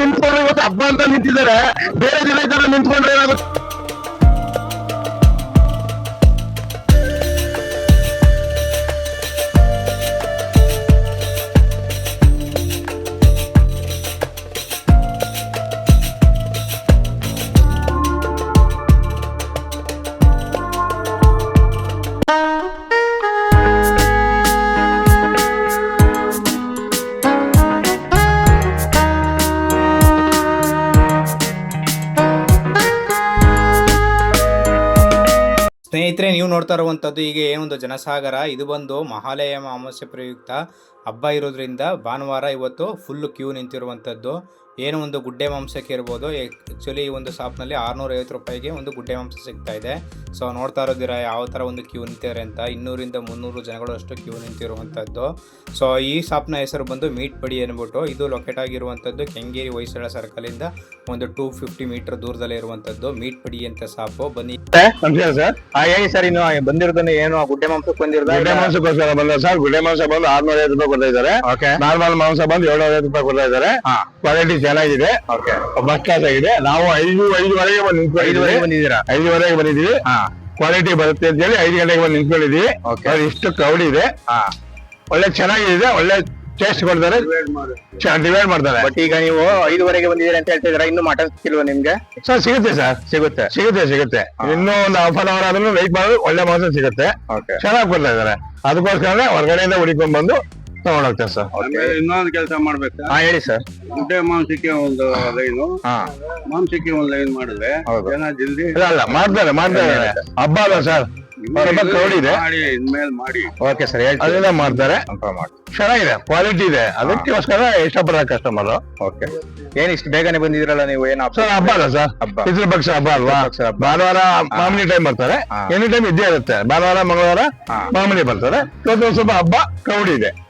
ನಿಂತ್ಕೊಂಡ್ರೆ ಇವತ್ತು ಹಬ್ಬ ಅಂತ ನಿಂತಿದ್ದಾರೆ. ಬೇರೆ ಈ ತರ ನಿಂತ್ಕೊಂಡ್ರೆ ಏನಾಗುತ್ತೆ? ಸ್ನೇಹಿತರೆ, ನೀವು ನೋಡ್ತಾ ಇರುವಂಥದ್ದು ಈಗ ಏನೊಂದು ಜನಸಾಗರ. ಇದು ಬಂದು ಮಹಾಲಯ ಅಮಾವಾಸ್ಯೆ ಪ್ರಯುಕ್ತ ಹಬ್ಬ ಇರೋದ್ರಿಂದ ಭಾನುವಾರ ಇವತ್ತು ಫುಲ್ ಕ್ಯೂ ನಿಂತಿರುವಂಥದ್ದು. ಏನು ಒಂದು ಗುಡ್ಡೆ ಮಾಂಸಕ್ಕೆ ಇರ್ಬೋದು ಆ್ಯಕ್ಚುಲಿ ಈ ಒಂದು ಶಾಪ್ನಲ್ಲಿ ಆರುನೂರೈವತ್ತು ರೂಪಾಯಿಗೆ ಒಂದು ಗುಡ್ಡೆ ಮಾಂಸ ಸಿಗ್ತಾ ಇದೆ. ಸೊ ನೋಡ್ತಾ ಇರೋದಿರ ಯಾವ ಥರ ಒಂದು ಕ್ಯೂ ನಿಂತಿದ್ದಾರೆ ಅಂತ. ಇನ್ನೂರಿಂದ ಮುನ್ನೂರು ಜನಗಳು ಅಷ್ಟು ಕ್ಯೂ ನಿಂತಿರುವಂಥದ್ದು. ಸೊ ಈ ಶಾಪ್ನ ಹೆಸರು ಬಂದು ಮೀಟ್ ಪಡಿ ಅಂದ್ಬಿಟ್ಟು ಇದು ಲೊಕೇಟ್ ಆಗಿರುವಂಥದ್ದು ಕೆಂಗೇರಿ ಹೊಯ್ಸಳ ಸರ್ಕಲಿಂದ ಒಂದು ಟೂ ಫಿಫ್ಟಿ ಮೀಟರ್ ದೂರದಲ್ಲಿ ಇರುವಂಥದ್ದು. ಮೀಟ್ ಪಡಿ ಅಂತ ಶಾಪು ಬನ್ನಿ. ನಮಸ್ಕಾರ ಸರ್. ಹೇಳಿ ಸರ್ ಇನ್ನು ಬಂದಿರೋದನ್ನ ಏನು ಗುಡ್ಡೆ ಮಾಂಸಕ್ಕೆ ಬಂದಿರೋದೇ ಗುಡ್ಡೆ ಮಾಂಸಕ್ಕೋಸ್ಕರ ಬಂದ ಸರ್. ಗುಡ್ಡೆ ಮಾಂಸ ಬಂದು ಆರ್ನೂರ ಐವತ್ತು ರೂಪಾಯಿ ಕೊಡ್ತಾ ಇದ್ದಾರೆ. ಓಕೆ ನಾರ್ಮಲ್ ಮಾಂಸ ಬಂದು ಏಳ್ನೂರ ಐವತ್ತು ರೂಪಾಯಿ ಕೊಡ್ತಾ ಇದ್ದಾರೆ. ಕ್ವಾಲಿಟಿ ಚೆನ್ನಾಗಿದೆ ಓಕೆ ಫಸ್ಟ್ ಕ್ಲಾಸ್ ಆಗಿದೆ. ನಾವು ಐದು ಐದುವರೆಗೆ ಬಂದು ಐದುವರೆಗೆ ಬಂದಿದ್ದೀರಾ? ಐದುವರೆಗೆ ಬಂದಿದ್ದೀವಿ. ಕ್ವಾಲಿಟಿ ಬರುತ್ತೆ ಅಂತ ಹೇಳಿ ಐದು ಗಂಟೆಗೆ ಬಂದು ನಿಂತ್ಕೊಂಡಿದ್ದೀವಿ. ಇಷ್ಟು ಕ್ರೌಡ್ ಇದೆ. ಹಾ. ಒಳ್ಳೆ ಚೆನ್ನಾಗಿದೆ ಒಳ್ಳೆ ಟೇಸ್ಟ್ ಕೊಡ್ತಾರೆ. ಡಿವೈಡ್ ಮಾಡ್ತಾರೆ. ಬಟ್ ಈಗ ನೀವು ಐದುವರೆಗೆ ಬಂದಿದ್ದೀರಿ ಅಂತ ಹೇಳ್ತಿದ್ರೆ ಇನ್ನು ಮಟನ್ ಸಿಕ್ಕಿಲ್ವಾ ನಿಮ್ಗೆ? ಸರ್ ಸಿಗುತ್ತೆ ಸರ್. ಸಿಗುತ್ತೆ. ಸಿಗುತ್ತೆ ಸಿಗುತ್ತೆ. ಇನ್ನು ಒಂದು ಹಾಫ್ ಅನ್ ಅವರ್ ಆದ್ರೂ ವೆಯ್ಟ್ ಮಾಡಿದ್ರೆ ಒಳ್ಳೆ ಮಾಂಸ ಸಿಗುತ್ತೆ. ಚೆನ್ನಾಗಿ ಕೊಡ್ತಾ ಇದಾರೆ ಅದಕ್ಕೋಸ್ಕರ ಹೊರಗಡೆಯಿಂದ ಹುಡಿಕೊಂಡ್ ಬಂದು ತಗೊಂಡೋಗ್ತಾರೆ ಸರ್. ಆಮೇಲೆ ಇನ್ನೊಂದು ಕೆಲಸ ಮಾಡ್ಬೇಕಾ? ಹಾ ಹೇಳಿ ಸರ್. ಮುದ್ದೆ ಮಾಂಸಕ್ಕೆ ಒಂದು ಲೈನು. ಹಾ. ಮಾಂಸಕ್ಕೆ ಒಂದು ಲೈನ್ ಮಾಡಿದ್ರೆ ಹೌದು. ಜನ ಜಲ್ದಿ ಇಲ್ಲ ಅಲ್ಲ ಮಾಡ್ತಾರೆ ಮಾಡ್ತಾರೆ. ಹಬ್ಬ ಅಲ್ಲ ಸರ್? ಸ್ವಲ್ಪ ಇದೆ. ಮಾಡಿ ಇನ್ಮೇಲೆ ಮಾಡಿ. ಓಕೆ ಸರ್ ಅದನ್ನ ಮಾಡ್ತಾರೆ. ಚೆನ್ನಾಗಿದೆ ಕ್ವಾಲಿಟಿ ಇದೆ. ಅದಕ್ಕೋಸ್ಕರ ಇಷ್ಟಪಡ್ತಾರೆ ಕಸ್ಟಮರ್ ಓಕೆ. ಏನ್ ಇಷ್ಟು ಬೇಗನೆ ಬಂದಿದ್ರಲ್ಲ ನೀವು ಏನು ಸರ್ ಹಬ್ಬ ಅಲ್ಲ ಸರ್. ಹಬ್ಬ. ಪಿತೃಪಕ್ಷ ಹಬ್ಬ ಅಲ್ವಾ? ಪಿತೃಪಕ್ಷ ಹಬ್ಬ. ಭಾನುವಾರ ಮಾಮೂಲಿ ಟೈಮ್ ಬರ್ತಾರೆ. ಹಾ. ಎನಿ ಟೈಮ್ ಇದ್ದೇ ಇರುತ್ತೆ. ಭಾನುವಾರ ಮಂಗಳವಾರ ಹಾ. ಮಾಮೂಲಿ ಬರ್ತಾರೆ. ಇವತ್ತು ಒಂದ್ ಸ್ವಲ್ಪ ಹಬ್ಬ ಕ್ರೌಡ್ ಇದೆ.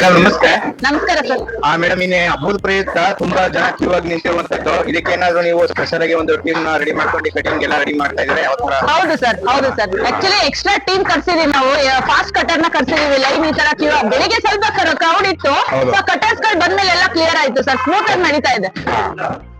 ನಮಸ್ತೆ. ನಮಸ್ಕಾರ ಸರ್. ಆ ಮೇಡಮ್ ಇನ್ನೇ ಹಬ್ಬದ ಪ್ರಯುಕ್ತ ತುಂಬಾ ಜನ ಕ್ಯೂ ಆಗಿ ನಿಂತಿರುವಂತದ್ದು. ಇದಕ್ಕೆ ಏನಾದ್ರು ನೀವು ಸ್ಪೆಷಲ್ ಆಗಿ ಒಂದು ಟೀಮ್ನ ರೆಡಿ ಮಾಡ್ಕೊಂಡು ಕಟಿಂಗ್ ಎಲ್ಲ ರೆಡಿ ಮಾಡ್ತಾ ಇದ್ರೆ ಯಾವ ತರ? ಹೌದು ಸರ್ ಹೌದು ಸರ್. ಆಕ್ಚುಲಿ ಎಕ್ಸ್ಟ್ರಾ ಟೀಮ್ ಕರ್ಸಿದೀವಿ ನಾವು. ಫಾಸ್ಟ್ ಕಟರ್ನ ಕರ್ಸಿದೀವಿ ಲೈನ್ ಈ ತರ ಕ್ಯೂ ಬೆಳಿಗ್ಗೆ ಸ್ವಲ್ಪ ಕ್ರೌಡ್ ಇತ್ತು. ಹೌದು. ಕಟರ್ಸ್ಗಳು ಬಂದ್ಮೇಲೆ ಎಲ್ಲ ಕ್ಲಿಯರ್ ಆಯ್ತು ಸರ್. ಸ್ಮೂತ್ ಆಗಿ ನಡೀತಾ ಇದೆ.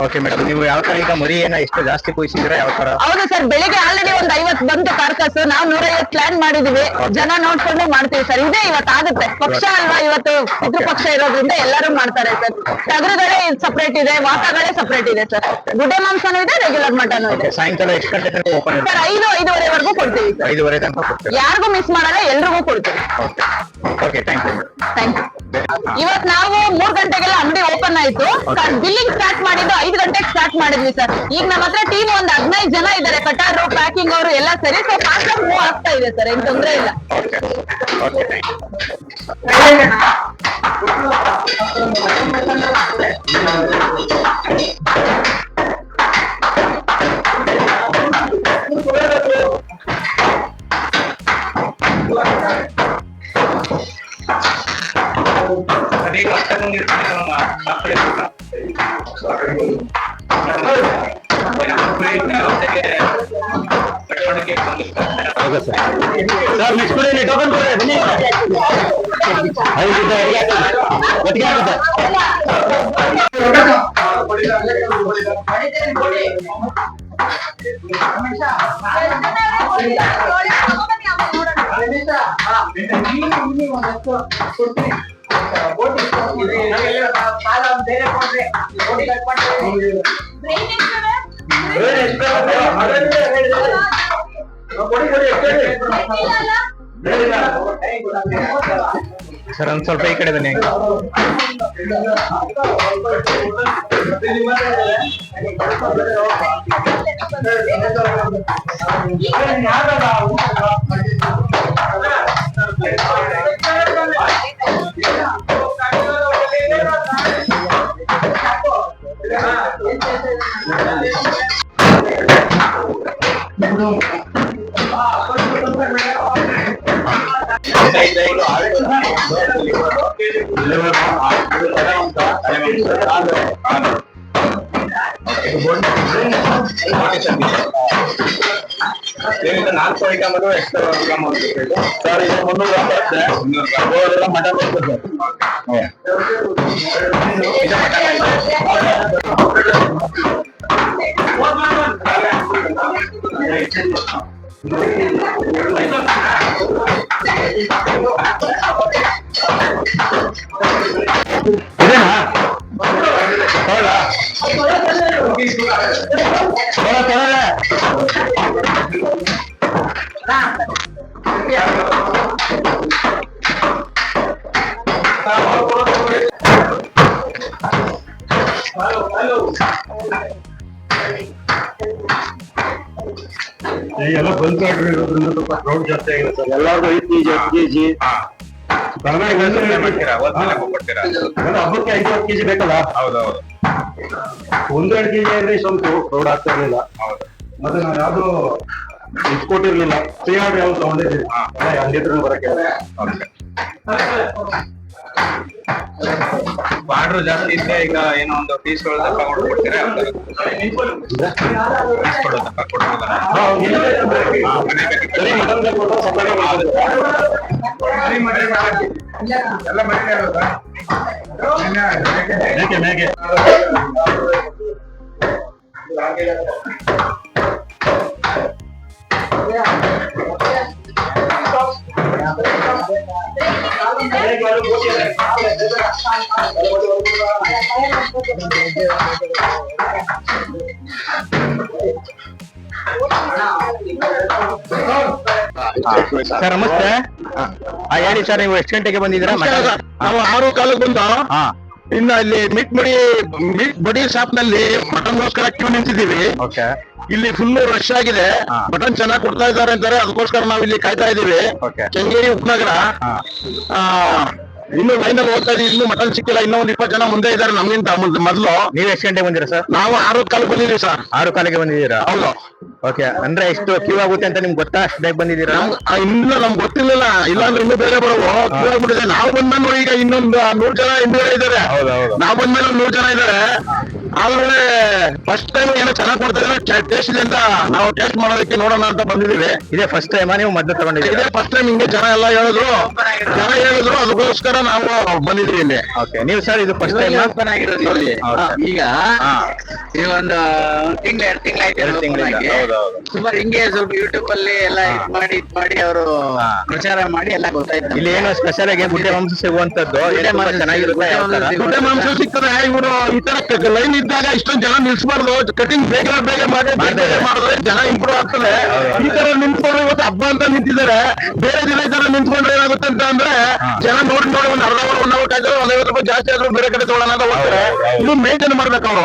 ಓಕೆ ಮೇಡಮ್ ನೀವು ಯಾವ ತರ ಈಗ ಮರಿ ಏನ ಎಷ್ಟು ಜಾಸ್ತಿ ಕೂಯಿಸಿದ್ರೆ ಯಾವ ತರ? ಹೌದು ಸರ್. ಬೆಳಿಗ್ಗೆ ಆಲ್ರೆಡಿ ಒಂದ್ ಐವತ್ ಬಂತು ಕಾರ್ಕಸ್ ನಾವು ನೂರೈವತ್ ಪ್ಲಾನ್ ಮಾಡಿದೀವಿ. ಜನ ನೋಡ್ಕೊಂಡು ಮಾಡ್ತೀವಿ ಸರ್. ಇದೇ ಇವತ್ತು ಆಗುತ್ತೆ ಪಕ್ಷ ಅಲ್ವಾ ಇವತ್ತು? ಪಿತೃ ಪಕ್ಷ ಇರೋದ್ರಿಂದ ಎಲ್ಲರೂ ಮಾಡ್ತಾರೆ ಸರ್ ಟಗರುಗಳೇ ಸಪ್ರೇಟ್ ಇದೆ ವಾಸಗಳೇ ಸಪ್ರೇಟ್ ಇದೆ ಸರ್ ಗುಡ್ಡೆ ಮಾಂಸನೂ ಇದೆ ರೆಗ್ಯುಲರ್ ಮಟನ್ ಇದೆ. ಸಾಯಂಕಾಲ ಎಷ್ಟು ಗಂಟೆ ತನಕ ಓಪನ್ ಸರ್ ಐದು ಐದುವರೆವರೆಗೂ ಕೊಡ್ತೀವಿ ಸರ್ ಐದುವರೆ ತನಕ ಕೊಡ್ತೀರಾ? ಯಾರಿಗೂ ಮಿಸ್ ಮಾಡಲ್ಲ ಎಲ್ರಿಗೂ ಕೊಡ್ತೀವಿ. Okay okay thank you thank you ಇವತ್ ನಾವು ಮೂರ್ ಗಂಟೆಗೆಲ್ಲ ಅಂಗಡಿ ಓಪನ್ ಆಯ್ತು. ಬಿಲ್ಲಿಂಗ್ ಸ್ಟಾರ್ಟ್ ಮಾಡಿದ್ದು ಐದು ಗಂಟೆಗೆ ಸ್ಟಾರ್ಟ್ ಮಾಡಿದ್ವಿ ಸರ್ ಈಗ ನಮ್ಮ ಹತ್ರ ಟೀಮ್ ಒಂದ್ ಹದಿನೈದು ಜನ ಇದ್ದಾರೆ. ಕಟಾರು ಪ್ಯಾಕಿಂಗ್ ಅವರು ಎಲ್ಲ ಸರಿ ಸೊ ಫಾಸ್ಟ್ ಮೂವ್ ಆಗ್ತಾ ಇದೆ ಸರ್ ಏನ್ ತೊಂದ್ರೆ ಇಲ್ಲ. Okay okay thank you sir next ಕೊಡಿ ಟೋಕನ್ ಕೊಡಿ ಬನ್ನಿ ಐದು ಒಟ್ಟಿಗೆ ಆಗುತ್ತೆ ಸರ್ ಒಂದ್ ಸ್ವಲ್ಪ ಈ ಕಡೆ ಬನ್ನಿ. ನಾಲ್ಕು ಐಟಮ್ ಅದು ಎಕ್ಸ್ಟ್ರಾ ಸರ್ ಇದು ಮುನ್ನೂರ ಮಟನ್ ಬರ್ತದೆ ಇದು ಮಟನ್ ಐತೆ. ಎಲ್ಲ ಇರೋದ್ರಿಂದ ಸ್ವಲ್ಪ ಕ್ರೌಡ್ ಜಾಸ್ತಿ ಆಗಿದೆ ಸರ್. ಎಲ್ಲಾರ್ಗು ಐದು ಕೆಜಿ ಹತ್ತು ಕೆಜಿ. ಹಬ್ಬಕ್ಕೆ ಐದು ಹತ್ತು ಕೆಜಿ ಬೇಕಲ್ಲ? ಹೌದೌದು. ಒಂದೆರಡು ಕೆಜಿ ಅಂದ್ರೆ ಸ್ವಲ್ಪ ಕ್ರೌಡ್ ಆಗ್ತಾ ಇರ್ಲಿಲ್ಲ. ಮತ್ತೆ ನಾನು ಯಾವ್ದು ಇಟ್ಕೊಟ್ಟಿರ್ಲಿಲ್ಲ. ಫ್ರೀ ಆರ್ಡರ್ ಯಾವ್ದು ತಗೊಂಡಿದ್ದೀನಿ ಹಂಗೆ ಬರಕ್ಕೆ. ಆರ್ಡರ್ ಜಾಸ್ತಿ ಇದ್ರೆ ಈಗ ಏನೋ ಒಂದು ಪೀಸ್ ದಪ್ಪ ಕೊಡ್ತೀರಾ? ಪೀಸ್ ಕೊಡೋ ಸಪ್ರೇಟ್ ಮೇಕೆ ಮೇಕೆ ಸರ್ ನಮಸ್ತೆ. ಹೇಳಿ ಸರ್ ನೀವು ಎಷ್ಟು ಗಂಟೆಗೆ ಬಂದಿದ್ದೀರಾ? ನಾವು ಆರು ಕಾಲಕ್ಕೆ ಬಂದು ಇನ್ನ ಇಲ್ಲಿ ಮಿಟ್ ಬಡಿ ಮಿಟ್ ಬಡಿ ಶಾಪ್ನಲ್ಲಿ ಮಟನ್ಗೋಸ್ಕರ ಕ್ಯೂ ನಿಂತಿದ್ದೀವಿ. ಓಕೆ ಇಲ್ಲಿ ಫುಲ್ ರಶ್ ಆಗಿದೆ. ಮಟನ್ ಚೆನ್ನಾಗಿ ಕೊಡ್ತಾ ಇದ್ದಾರೆ ಅಂತಾರೆ ಅದಕ್ಕೋಸ್ಕರ ನಾವು ಇಲ್ಲಿ ಕಾಯ್ತಾ ಇದೀವಿ. ಕೆಂಗೇರಿ ಉಪನಗರ. ಆ, ಇನ್ನು ಲೈನ್ ಅಲ್ಲಿ ಹೋಗ್ತಾ ಇದೀವಿ ಇನ್ನು ಮಟನ್ ಸಿಕ್ಕಿಲ್ಲ. ಇನ್ನೂ ಒಂದ್ ಇಪ್ಪತ್ತು ಜನ ಮುಂದೆ ಇದ್ದಾರೆ ನಮ್ಗಿಂತ ಮೊದಲು ಮೊದ್ಲು. ನೀವ್ ಎಷ್ಟು ಗಂಟೆಗೆ ಬಂದಿರ ಸರ್ ನಾವು ಆರು ಕಾಲಕ್ಕೆ ಬಂದಿದ್ದೀವಿ ಸರ್ ಆರು ಕಾಲಿಗೆ ಬಂದಿದ್ದೀರಾ? ಹೌದು. ಓಕೆ ಅಂದ್ರೆ ಎಷ್ಟು ಕ್ಯೂ ಆಗುತ್ತೆ ಅಂತ ನಿಮ್ಗೆ ಗೊತ್ತಾ? ಅಷ್ಟು ಬೇಗ ಬಂದಿದ್ದೀರಾ? ನಮ್- ಆ, ಇನ್ನು ನಮ್ಗೆ ಗೊತ್ತಿರ್ಲಿಲ್ಲ. ಇಲ್ಲಾಂದ್ರೆ ಇನ್ನೂ ಬೇರೆ ಬರೋವು ಕ್ಯೂ ಆಗ್ಬಿಟ್ಟಿದೆ. ನಾವು ಬಂದ್ಮೇಲೆ ಈಗ ಇನ್ನೊಂದು ನೂರ್ ಜನ ಹಿಂದುಗಡೆ ಇದ್ದಾರೆ. ಹೌದು, ಹೌದು. ನಾವು ಬಂದ್ಮೇಲೆ ಒಂದ್ ನೂರ್ ಜನ ಇದ್ದಾರೆ. ಆದ್ರೆ ಫಸ್ಟ್ ಟೈಮ್ ಏನೋ ಚೆನ್ನಾಗಿ ಕೊಡ್ತಾ ಟೆಸ್ಟ್ ಅಂತ ನಾವು ಟೇಸ್ಟ್ ಮಾಡೋದಕ್ಕೆ ನೋಡೋಣ ಅಂತ ಬಂದಿದ್ದೀವಿ. ಇದೇ ಫಸ್ಟ್ ಟೈಮ್ ನೀವು ಮದ್ದೆ ತಗೊಂಡಿದ್ದೀವಿ ಇದೇ ಫಸ್ಟ್ ಟೈಮ್ ಹಿಂಗೆ ಜನ ಎಲ್ಲ ಹೇಳಿದ್ರು. ಜನ ಹೇಳಿದ್ರು ಅದಕ್ಕೋಸ್ಕರ ನಾವು ಬಂದಿದ್ದೀವಿ ಇಲ್ಲಿ. ಓಕೆ ನೀವು ಸರ್ ಇದು ಫಸ್ಟ್ ಟೈಮ್ ಓಪನ್ ಆಗಿರೋದು ಇಲ್ಲಿ. ಹೌದಾ? ಈಗ ಈ ಒಂದು ತಿಂಗಳ ಎರಡು ತಿಂಗಳ ಎರಡು ತಿಂಗಳ ಸುಮಾರು ಹಿಂಗೆ ಸ್ವಲ್ಪ ಯೂಟ್ಯೂಬ್ ಅಲ್ಲಿ ಎಲ್ಲ ಇದ್ ಮಾಡಿ ಇದ್ ಮಾಡಿ ಅವರು ಪ್ರಚಾರ ಮಾಡಿ ಎಲ್ಲ ಗೊತ್ತಾಯ್ತು ಇಲ್ಲಿ ಏನೋ ಸ್ಪೆಷಲ್ ಆಗಿ ಗುಡ್ಡೆ ಮಾಂಸ ಸಿಗುವಂತದ್ದು ಗುಡ್ಡೆ ಮಾಂಸ ಸಿಗ್ತದೆ ಇವರು ಈ ತರ ಲೈನ್ ಇದ್ದಾಗ ಇಷ್ಟೊಂದು ಜನ ನಿಲ್ಸಬಾರ್ದು. ಕಟಿಂಗ್ ಬೇಗ ಬೇಗ ಮಾಡಿ ಮಾಡಿದ್ರೆ ಜನ ಇಂಪ್ರೂವ್ ಆಗ್ತದೆ. ಈ ತರ ನಿಂತ್ಕೊಂಡು ಇವತ್ತು ಹಬ್ಬ ಅಂತ ನಿಂತಿದ್ದಾರೆ. ಬೇರೆ ದಿನ ಈ ತರ ನಿಂತ್ಕೊಂಡ್ರೆ ಏನಾಗುತ್ತೆ ಅಂತ ಅಂದ್ರೆ ಜನ ನೋಡಿ ನೋಡಿ ಒಂದು ಅರ್ಧ ಅವರ್ ಒನ್ ಅವರ್ ಕಾಯ್ತಾರೆ ಒಂದ್ ಐವತ್ತು ರೂಪಾಯಿ ಜಾಸ್ತಿ ಆದ್ರೂ ಬೇರೆ ಕಡೆ ತಗೊಳ್ಳೋಣ ಅಂತ ಹೋಗ್ತಾರೆ. ಇದು ಮೇಂಟೈನ್ ಮಾಡ್ಬೇಕು ಅವರು.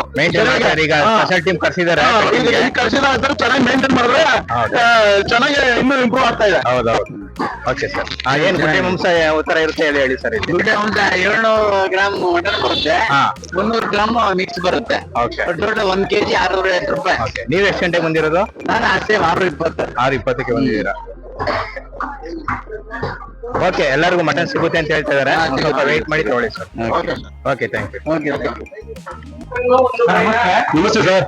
ಟೀಮ್ ಕರ್ಸಿದ್ದಾರೆ. ಅಂತಾರೆ ಚೆನ್ನಾಗಿ ಮೇಂಟೈನ್ ಮಾಡಿದ್ರೆ. ಚೆನ್ನಾಗಿ ಇನ್ನೂ ಇಂಪ್ರೂವ್ ಆಗ್ತಾ ಇದೆ. ಹೌದೌದು ಓಕೆ ಸರ್ ಏನ್ ಗುಡ್ಡೆ ಮಾಂಸ ಯಾವ ತರ ಇರುತ್ತೆ ಹೇಳಿ ಹೇಳಿ ಸರ್ ಇಲ್ಲಿ. ದುಡ್ಡ ಒಂದು ಏಳ್ನೂರು ಗ್ರಾಮ್ ಮಟನ್ ಬರುತ್ತೆ. ಹಾ. ಮುನ್ನೂರು ಗ್ರಾಮ್ ಮಿಕ್ಸ್ ಬರುತ್ತೆ. ದೊಡ್ಡ ಟೋಟಲ್ ಒಂದ್ ಕೆಜಿ ಆರ್ನೂರ ಐವತ್ತು ರೂಪಾಯಿ. ಓಕೆ ನೀವ್ ಎಷ್ಟು ಗಂಟೆಗೆ ಬಂದಿರೋದು? ನಾನು ಅಷ್ಟೇ ಆರು ಇಪ್ಪತ್ತು. ಆರು ಇಪ್ಪತ್ತಕ್ಕೆ ಬಂದಿದ್ದೀರಾ? ಓಕೆ ಎಲ್ಲರಿಗೂ ಮಟನ್ ಸಿಗುತ್ತೆ ಅಂತ ಹೇಳ್ತಾ ಇದಾರೆ ಸ್ವಲ್ಪ ವೇಟ್ ಮಾಡಿ ತಗೊಳ್ಳಿ sir okay thank you okay ನಮಸ್ತೆ ಸರ್.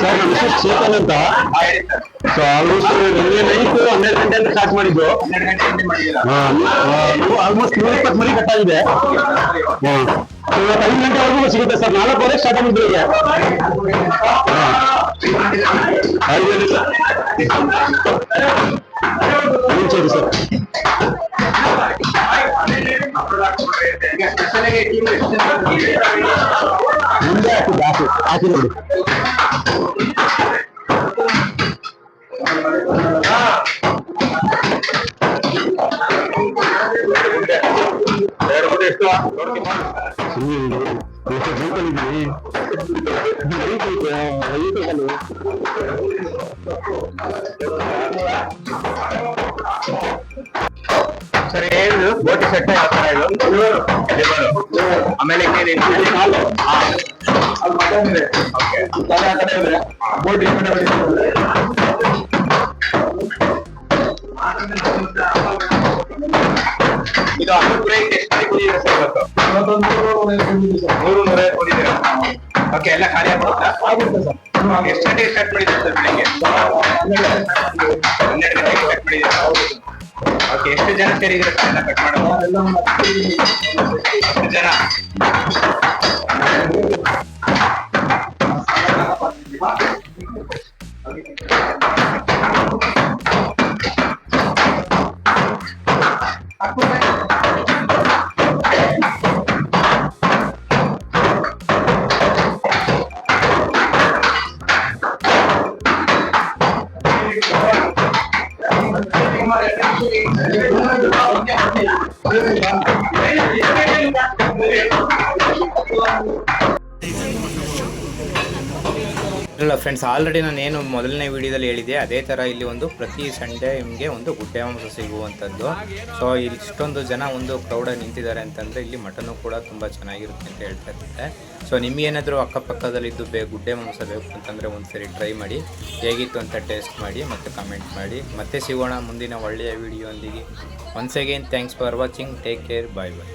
ಸರ್ ನಮ್ಮ ಹೆಸರು ಚೇತನ್ ಅಂತ. ಸೊ ಆಲ್ಮೋಸ್ಟ್ ನಿನ್ನೆ ನೈಟ್ ಹನ್ನೆರಡು ಗಂಟೆ ಅಂತ ಸ್ಟಾರ್ಟ್ ಮಾಡಿದ್ದು. ಆಲ್ಮೋಸ್ಟ್ ನೂರ ಇಪ್ಪತ್ತು ಮರಿ ಕಟ್ಟಾಗಿದೆ. ಇವತ್ತು ಐದು ಗಂಟೆವರೆಗೂ ಸಿಗುತ್ತೆ ಸರ್. ನಾಲ್ಕುವರೆ ಸ್ಟಾರ್ಟ್ ಆಗಿದ್ದು. ಐದು ಗಂಟೆ. ಸರ್ ಸರಿ ಸರ್. ಮುಂದೆ ಹಾಕಿ ಹಾಕಿ ಹಾಕಿ ನೋಡಿ ಸರ್ ಏನು ಬೋಟಿ ಸೆಟ್ ಯಾವ ತರ ಇದು ಲಿವರ್ ಆಮೇಲೆ ಇನ್ನೇನು ಹಾ ಇದು ಅಮೃತ್ ಬ್ರೇಕ್ ಎಷ್ಟು ಕುಡಿಯಿದೆ ಸರ್ ಇವತ್ತು ನೂರು ನೂರೈವತ್ತು ಕುಡಿದ್ದೀರಾ ಓಕೆ ಎಲ್ಲ ಖಾಲಿ ಆಗ್ಬಿಡುತ್ತಾ ಎಷ್ಟು ಗಂಟೆಗೆ ಸ್ಟಾರ್ಟ್ ಮಾಡಿದ್ದೀರಾ ಸರ್ ಬೆಳಿಗ್ಗೆ ಹನ್ನೆರಡು ಗಂಟೆಗೆ ಸ್ಟಾರ್ಟ್ ಮಾಡಿದ್ದೀರಾ ಓಕೆ ಎಷ್ಟು ಜನ ಸೇರಿದ್ರೆ ಎಲ್ಲ ಕಟ್ ಮಾಡೋದು ಎಷ್ಟು ಜನ ಇಲ್ಲ ಫ್ರೆಂಡ್ಸ್ ಆಲ್ರೆಡಿ ನಾನು ಏನು ಮೊದಲನೇ ವಿಡಿಯೋದಲ್ಲಿ ಹೇಳಿದೆ ಅದೇ ಥರ ಇಲ್ಲಿ ಒಂದು ಪ್ರತಿ ಸಂಡೇ ನಿಮಗೆ ಒಂದು ಗುಡ್ಡೆ ಮಾಂಸ ಸಿಗುವಂಥದ್ದು. ಸೊ ಇಲ್ಲಿ ಇಷ್ಟೊಂದು ಜನ ಒಂದು ಕ್ರೌಡಾಗಿ ನಿಂತಿದ್ದಾರೆ ಅಂತಂದರೆ ಇಲ್ಲಿ ಮಟನು ಕೂಡ ತುಂಬ ಚೆನ್ನಾಗಿರುತ್ತೆ ಅಂತ ಹೇಳ್ತಾ ಇರ್ತಾರೆ ಸೊ ನಿಮಗೇನಾದರೂ ಅಕ್ಕಪಕ್ಕದಲ್ಲಿದ್ದು ಬೇ, ಗುಡ್ಡೆ ಮಾಂಸ ಬೇಕು ಅಂತಂದರೆ ಒಂದ್ಸರಿ ಟ್ರೈ ಮಾಡಿ, ಹೇಗಿತ್ತು ಅಂತ ಟೇಸ್ಟ್ ಮಾಡಿ ಮತ್ತು ಕಮೆಂಟ್ ಮಾಡಿ. ಮತ್ತೆ ಸಿಗೋಣ ಮುಂದಿನ ಒಳ್ಳೆಯ ವಿಡಿಯೋಂದಿಗೆ once again thanks for watching take care bye bye